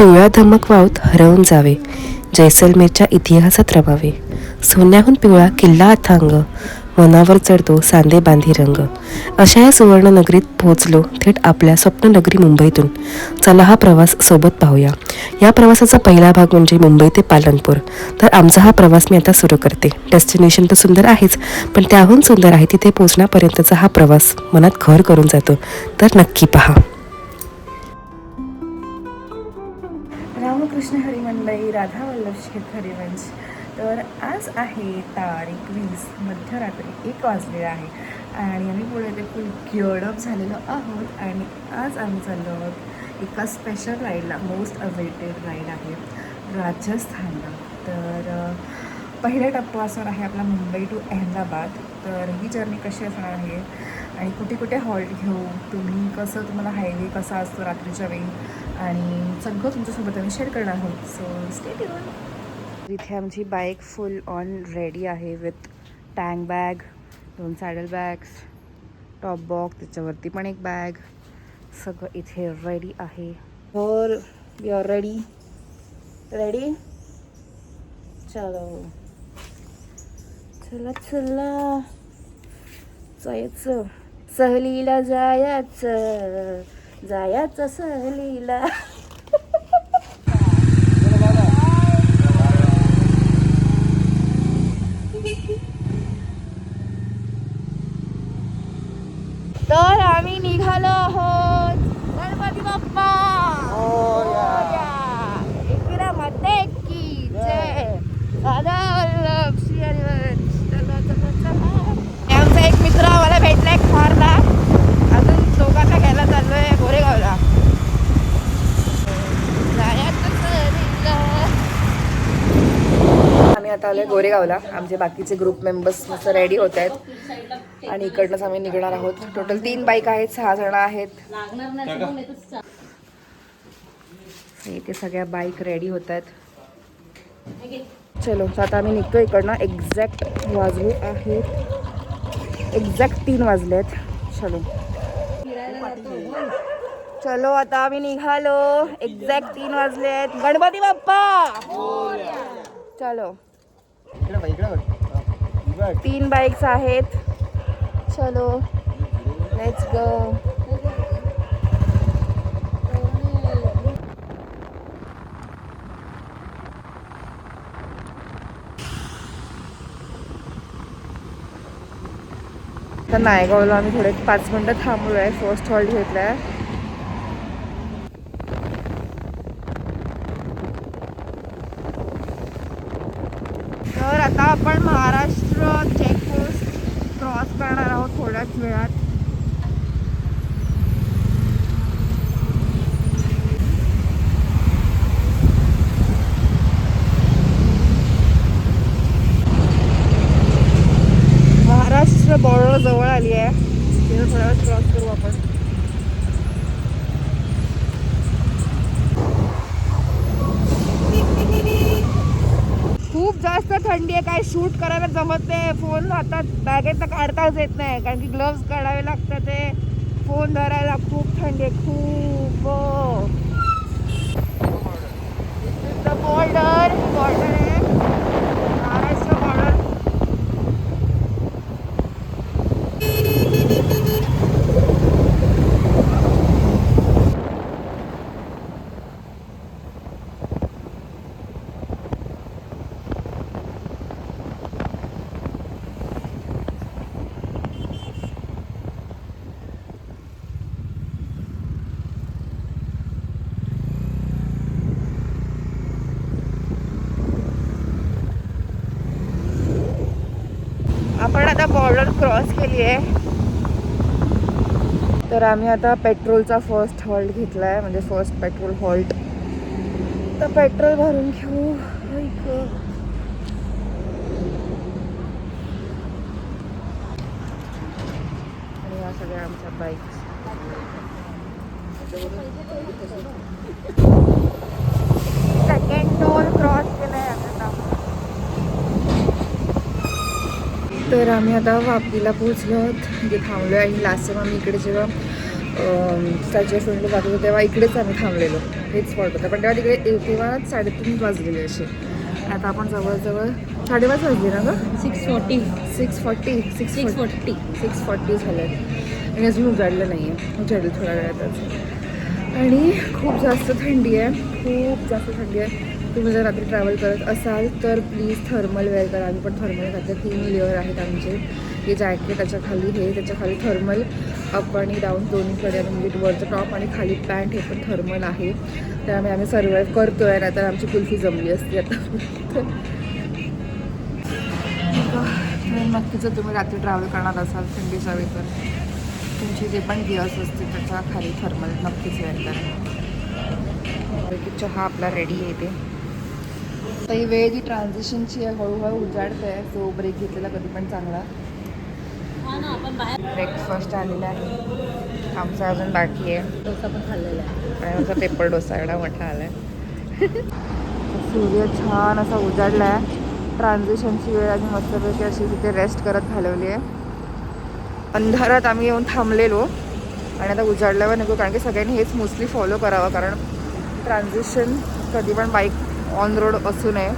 पिवळा धमक वाऊत हरवून जावे. जैसलमेरच्या इतिहासात रमावे. सोन्याहून पिवळा किल्ला अथांग. मनावर चढतो सांदे बांधी रंग. अशा या सुवर्णनगरीत पोहोचलो थेट आपल्या स्वप्ननगरी मुंबईतून. चला हा प्रवास सोबत पाहूया. या प्रवासाचा पहिला भाग म्हणजे मुंबई ते पालनपूर. तर आमचा हा प्रवास मी आता सुरू करते. डेस्टिनेशन तर सुंदर आहेच पण त्याहून सुंदर आहे तिथे पोहोचण्यापर्यंतचा हा प्रवास मनात घर करून जातो. तर नक्की पहा. राधा वल्लभ शेखरी वंश तर आज आहे तारीख वीस मध्यरात्री एक वाजलेला आहे. आणि आम्ही पुढे ते फुल गिअर्डअप झालेलो आहोत. आणि आज आम्ही चाललो आहोत एका स्पेशल राईडला मोस्ट अवेटेड राईड आहे राजस्थानला. तर पहिला टप्पा असणार आहे आपला मुंबई टू अहमदाबाद. तर ही जर्नी कशी असणार आहे? आणि कुठे कुठे हॉल्ट घेऊ? तुम्ही कसं तुम्हाला हायवे कसा असतो रात्रीच्या वेळी? आणि सगळं तुमच्यासोबत आम्ही शेअर करणार आहोत. सो स्टेट इथे आमची बाईक फुल ऑन रेडी आहे विथ टँक बॅग दोन सॅडल बॅग्स टॉप बॉक्स त्याच्यावरती पण एक बॅग सगळं इथे रेडी आहे. तर वी आर रेडी रेडी चलो. चला चला. जायचं. सहलीला जायचं. जायाच सहलीला तर आम्ही निघालो आहोत गणपती बाप्पा मोरया. एकविरामध्ये की जय दादा वल्लभ श्री हरिवंश. चला, चला, चला. हे आमचा एक मित्र आम्हाला भेटलाय खारला अजून दोघांना घ्यायला चाललोय गोरेगावला जायचं सहलीला. आम्ही आलोय गोरेगावला. आमचे बाकीचे ग्रुप मेंबर्स मस्त रेडी होत आहेत. आणि इकडनंच आम्ही निघणार आहोत. टोटल तीन बाईक आहेत सहा जण आहेत. इथे सगळ्या बाईक रेडी होत आहेत. चलो आता आम्ही निघतो इकडनं. एक्झॅक्ट वाजले आहेत. एक्झॅक्ट तीन वाजलेत चलो. चलो आता आम्ही निघालो. एक्झॅक्ट तीन वाजले आहेत. गणपती बाप्पा! चलो. तीन बाईक्स आहेत. चलो लेट्स गो तर नायगावला आम्ही थोडे पाच मिनटं थांबलो आहे फर्स्ट हॉल्ट घेतला आहे तर आता आपण महाराष्ट्र चेकपोस्ट क्रॉस करणार आहोत थोड्याच वेळात. महाराष्ट्र बॉर्डर जवळ आली आहे. तिथं थोड्या वेळ क्रॉस करू आपण खूप जास्त थंडी आहे काय शूट करायला जमत नाही. फोन हातात बॅगेतनं काढताच येत नाही. कारण की ग्लव्स काढावे लागतात ते फोन धरायला खूप थंडी खूप हो. बॉर्डर बॉर्डर आहे महाराष्ट्र बॉर्डर आपण आता बॉर्डर क्रॉस केली आहे. तर आम्ही आता पेट्रोलचा फर्स्ट हॉल्ट घेतला आहे म्हणजे फर्स्ट पेट्रोल हॉल्ट तर पेट्रोल भरून घेऊ. आणि या सगळ्या आमच्या बाईक्स सेकंड टोल क्रॉस केलाय आता तर आम्ही आता वापीला पोहोचलो आहोत. म्हणजे थांबलो आहे आणि लास्ट टाइम आम्ही इकडे जेव्हा स्टॅच्यू ऑफ इंडिया जात होतो तेव्हा इकडेच आम्ही थांबलेलो. हेच स्पॉट होतं. पण तेव्हा तिकडे तेव्हा साडेतीन वाजलेले असे. आता आपण जवळजवळ साडेपाच वाजले ना गं? Six forty six forty six six forty six forty झाले आणि अजून उजाडलं नाही आहे उजाडेल थोड्या वेळातच. आणि खूप जास्त थंडी आहे. खूप जास्त थंडी आहे. तुम्ही जर रात्री ट्रॅव्हल करत असाल तर प्लीज थर्मल वेअर करा. आम्ही पण थर्मल घातले. तीन लेअर आहेत आमचे. हे जॅकेट त्याच्याखाली हे त्याच्याखाली थर्मल अप आणि डाऊन दोन्हीकडे आणि म्हणजे वरचं टॉप आणि खाली पॅन्ट हे पण थर्मल आहे. त्यामुळे आम्ही सर्वाईव्ह करतो आहे नाहीतर आमची कुल्फी जमली असते आता. नक्कीच जर तुम्ही रात्री ट्रॅव्हल करणार असाल थंडीच्या वेळी तर तुमचे जे पण गिअर्स असतील त्याच्याखाली थर्मल नक्कीच वेअर करा. चहा आपला रेडी येते तर ही वेळ जी ट्रान्झिशनची आहे हळूहळू उजाडते आहे सो ब्रेक घेतलेला कधी पण चांगला. हा ना आपण बाहेर ब्रेकफास्ट आलेला आहे. आमचा अजून बाकी आहे. डोसा पण खाल्लेला आहे. आणि आमचा पेपर डोसा एवढा मोठा आला आहे सूर्य छान असा उजाडला आहे. ट्रान्झिशनची वेळ आम्ही मस्तपैकी अशी तिथे रेस्ट करत घालवली आहे. अंधारात आम्ही येऊन थांबलेलो. आणि आता उजाडल्यावर नको कारण की सगळ्यांनी हेच मोस्टली फॉलो करावं कारण ट्रान्झिशन कधी पण बाईक ऑन रोड असू नये.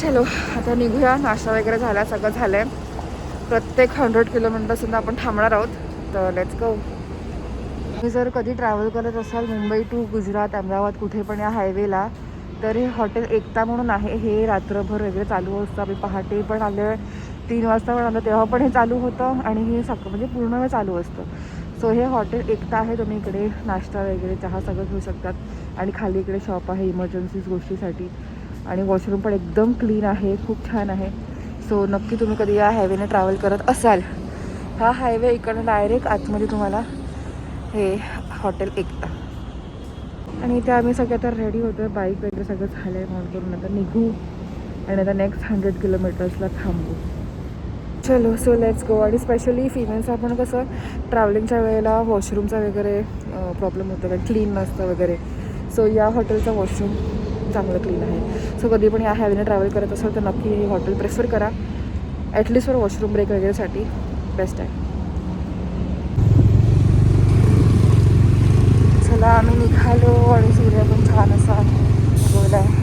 चलो आता निघूया. नाश्ता वगैरे झाला सगळं झालं आहे प्रत्येक हंड्रेड किलोमीटरसुद्धा आपण थांबणार आहोत. तर लेट्स गो तुम्ही जर कधी ट्रॅव्हल करत असाल मुंबई टू गुजरात अहमदाबाद कुठे पण या हायवेला तर हे हॉटेल एकता म्हणून आहे. हे रात्रभर वगैरे चालू असतं. आम्ही पहाटे पण आले तीन वाजता पण आलं तेव्हा पण हे चालू होतं आणि हे सक म्हणजे पूर्ण वेळ चालू असतं. सो हे हॉटेल एकता आहे. तुम्ही इकडे नाश्ता वगैरे चहा सगळं घेऊ शकतात. आणि खाली इकडे शॉप आहे इमर्जन्सीज गोष्टीसाठी. आणि वॉशरूम पण एकदम क्लीन आहे खूप छान आहे. सो नक्की तुम्ही कधी या हायवेने ट्रॅव्हल करत असाल हा हायवे इकडनं डायरेक्ट आतमध्ये तुम्हाला हे हॉटेल एकता. आणि इथे आम्ही सगळे आता रेडी होतो बाईक वगैरे सगळं झालं आहे म्हणून करून आता निघू. आणि आता नेक्स्ट हंड्रेड किलोमीटर्सला थांबू. चलो सो लेट्स गो आणि स्पेशली फिमेल्स आपण कसं ट्रॅव्हलिंगच्या वेळेला वॉशरूमचा वगैरे प्रॉब्लेम होतो. कारण क्लीन नसतं वगैरे. सो या हॉटेलचं वॉशरूम चांगलं क्लीन आहे. सो कधी पण या हॅवेने ट्रॅव्हल करत असाल तर नक्की हे हॉटेल प्रेफर करा. At least for washroom break वगैरेसाठी बेस्ट आहे. चला आम्ही निघालो आणि सूर्य पण छान असा उगवला आहे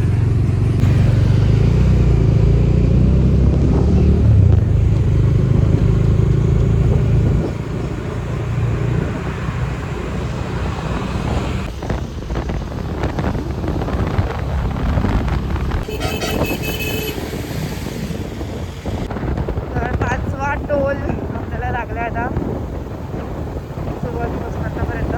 तर पाचवा टोल आपल्याला लागला आता सुरुवातीपासून आतापर्यंत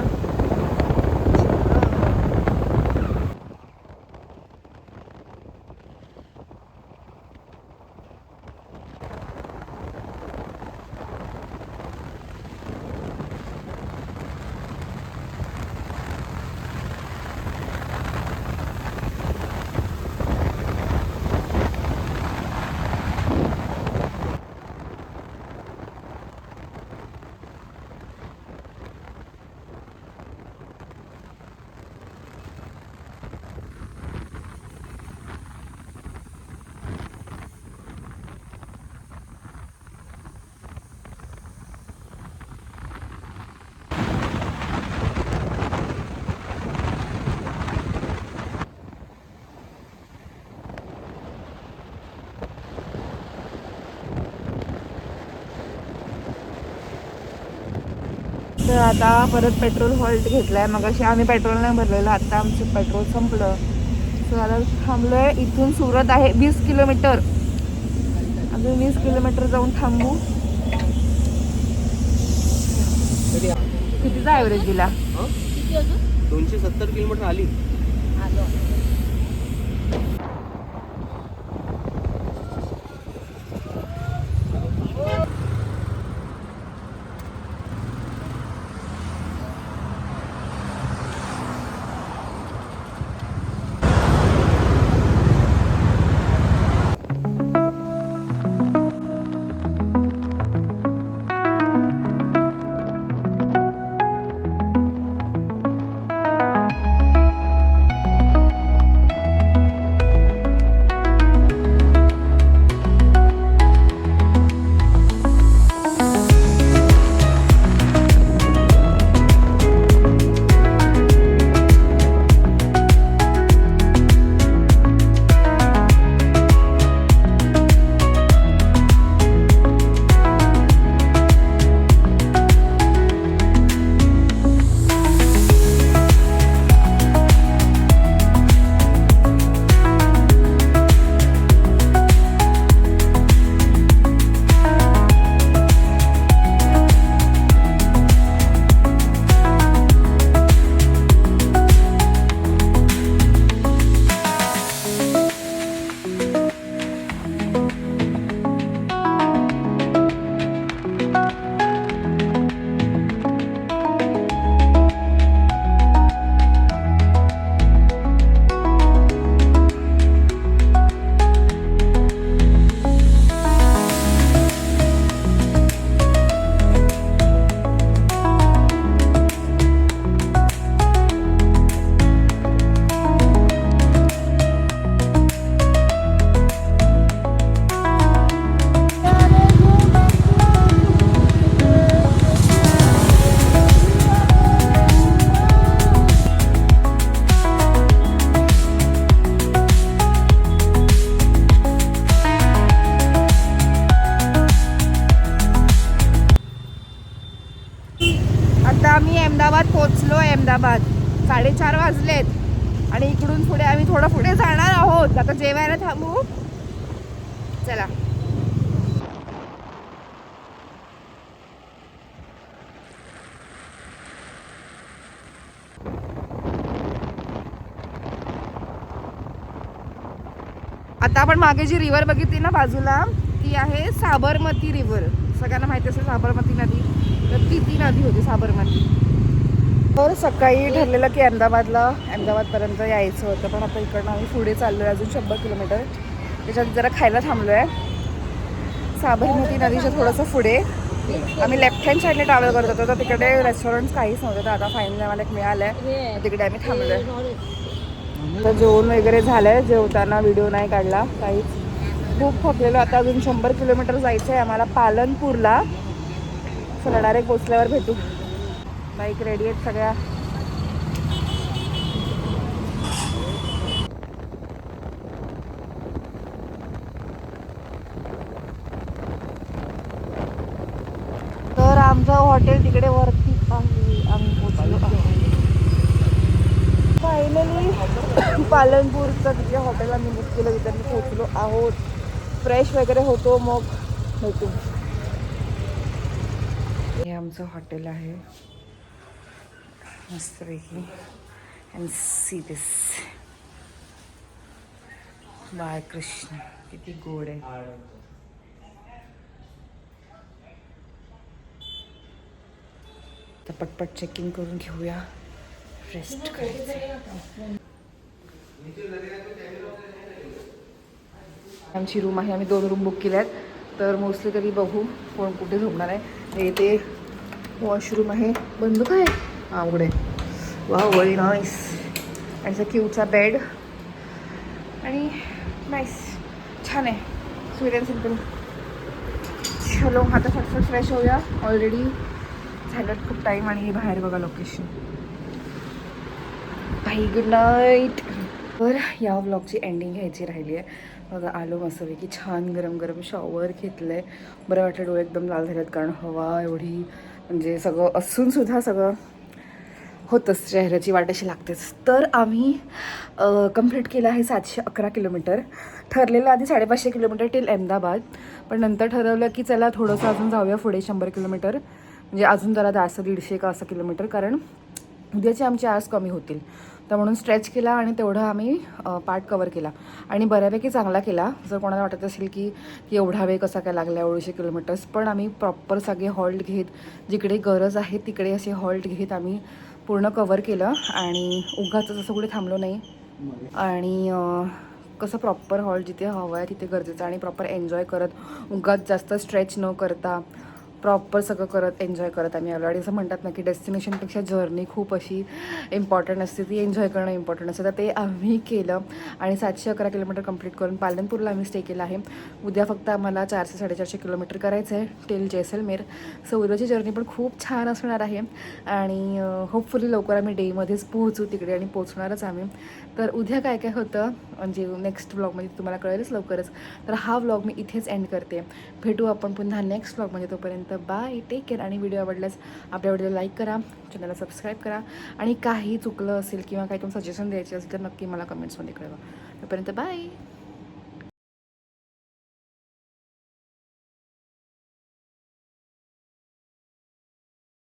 तर आता परत पेट्रोल हॉल्ट घेतला आहे मग अशी आम्ही पेट्रोल नाही भरलेलं आता आमचं पेट्रोल संपलं. तर आता थांबलो आहे इथून सुरत आहे वीस किलोमीटर. अजून वीस किलोमीटर जाऊन थांबू. कितीचा ॲव्हरेज दिला? किती अजून दोनशे सत्तर किलोमीटर आली. थोडं पुढे जाणार आहोत. आता जेवायला थांबू. चला. आता आपण मागे जी रिव्हर बघितली ना बाजूला ती आहे साबरमती रिव्हर सगळ्यांना माहिती असेल साबरमती नदी. तर ती ती नदी होती साबरमती. तर सकाळी ठरलेलं की अहमदाबादला अहमदाबादपर्यंत यायचं होतं. पण आता इकडनं आम्ही पुढे चाललो आहे अजून शंभर किलोमीटर. त्याच्यात जरा खायला थांबलो आहे साबरमती नदीच्या थोडंसं पुढे. आम्ही लेफ्ट हँड साईडने ट्रॅव्हल करत होतो तर तिकडे रेस्टॉरंट काहीच नव्हते. तर आता फायनली आम्हाला एक मिळालं आहे तिकडे आम्ही थांबलो आहे तर जेवण वगैरे झालं आहे जेवताना व्हिडिओ नाही काढला. काहीच. खूप थकलेलो. आता अजून शंभर किलोमीटर जायचं आहे आम्हाला पालनपूरला. चला डायरेक्ट पोचल्यावर भेटू. बाईक रेडी आहेत सगळ्या. तर आमचं हॉटेल तिकडे वरती आम्ही पोचलो फायनली पालनपूरचं तिथे हॉटेल आम्ही बुक केलं तिथे आम्ही पोचलो आहोत. फ्रेश वगैरे होतो मग भेटू. हे आमचं हॉटेल आहे. मस्तपैकी अँड सी दिस बाळकृष्ण किती गोड आहे तर पटपट चेकिंग करून घेऊया. रेस्ट करायचं. आमची रूम आहे. आम्ही दोन रूम बुक केल्या आहेत तर मोस्टली तरी बघू कोण कुठे झोपणार आहे. हे ते वॉशरूम आहे. बंद काय हा उघडे वा व्हेरी नाईस आणि असा क्यूचा बेड आणि नाईस छान आहे. स्वीट अँड सिंपल चलो आता फटफट फ्रेश होऊया. ऑलरेडी झालं खूप टाईम आणि हे बाहेर बघा लोकेशन बाई गुड नाईट तर या व्लॉगची एंडिंग घ्यायची राहिली आहे बघा आलो मस्तपैकी छान गरम गरम शॉवर घेतलं आहे बरं वाटलं डोळे एकदम लाल झालेत कारण हवा एवढी म्हणजे सगळं असूनसुद्धा सगळं होतंच चेहऱ्याची वाट अशी लागतेच. तर आम्ही कंप्लीट केलं आहे सातशे अकरा किलोमीटर. ठरलेलं आधी साडेपाचशे किलोमीटर टिल अहमदाबाद. पण नंतर ठरवलं की चला थोडंसं अजून जाऊया पुढे शंभर किलोमीटर. म्हणजे अजून जरा दहा दीडशे का असं किलोमीटर. कारण उद्याचे आमचे आज कमी होतील. तर म्हणून स्ट्रेच केला आणि तेवढं आम्ही पार्ट कवर केला. आणि बऱ्यापैकी चांगला केला. जर कोणाला वाटत असेल की की एवढा वेळ कसा काय लागला एवढीशे किलोमीटर्स पण आम्ही प्रॉपर सगळे हॉल्ट घेत जिकडे गरज आहे तिकडे असे हॉल्ट घेत आम्ही पूर्ण कवर केलं आणि उगाच असं कुठे थांबलो नाही. आणि कसं प्रॉपर हॉल जिथे हवं आहे तिथे गरजेचं आणि प्रॉपर एन्जॉय करत उगाच जास्त स्ट्रेच न करता प्रॉपर सगळं करत एन्जॉय करत आम्ही आलो. आणि असं म्हणतात ना की डेस्टिनेशनपेक्षा जर्नी खूप अशी इम्पॉर्टंट असते. ती एन्जॉय करणं इम्पॉर्टंट असतं. तर ते आम्ही केलं. आणि सातशे अकरा किलोमीटर कंप्लीट करून पालनपूरला आम्ही स्टे केला आहे. उद्या फक्त आम्हाला चारशे साडेचारशे किलोमीटर करायचं आहे टिल जैसलमेर सो उद्याची जर्नी पण खूप छान असणार आहे. आणि होपफुली लवकर आम्ही डेमध्येच पोहोचू तिकडे आणि पोहोचणारच आम्ही. तर उद्या काय काय होतं? म्हणजे नेक्स्ट ब्लॉगमध्ये तुम्हाला कळेलच लवकरच. तर हा व्लॉग मी इथेच एंड करते. भेटू आपण पुन्हा नेक्स्ट व्लॉगमध्ये तोपर्यंत. तर बाय टेक केअर आणि व्हिडिओ आवडल्यास आपल्या व्हिडिओला लाईक करा चॅनलला सबस्क्राईब करा. आणि काही चुकलं असेल किंवा काही तुम्ही सजेशन द्यायचे असेल तर नक्की मला कमेंट्समध्ये कळवा. तोपर्यंत बाय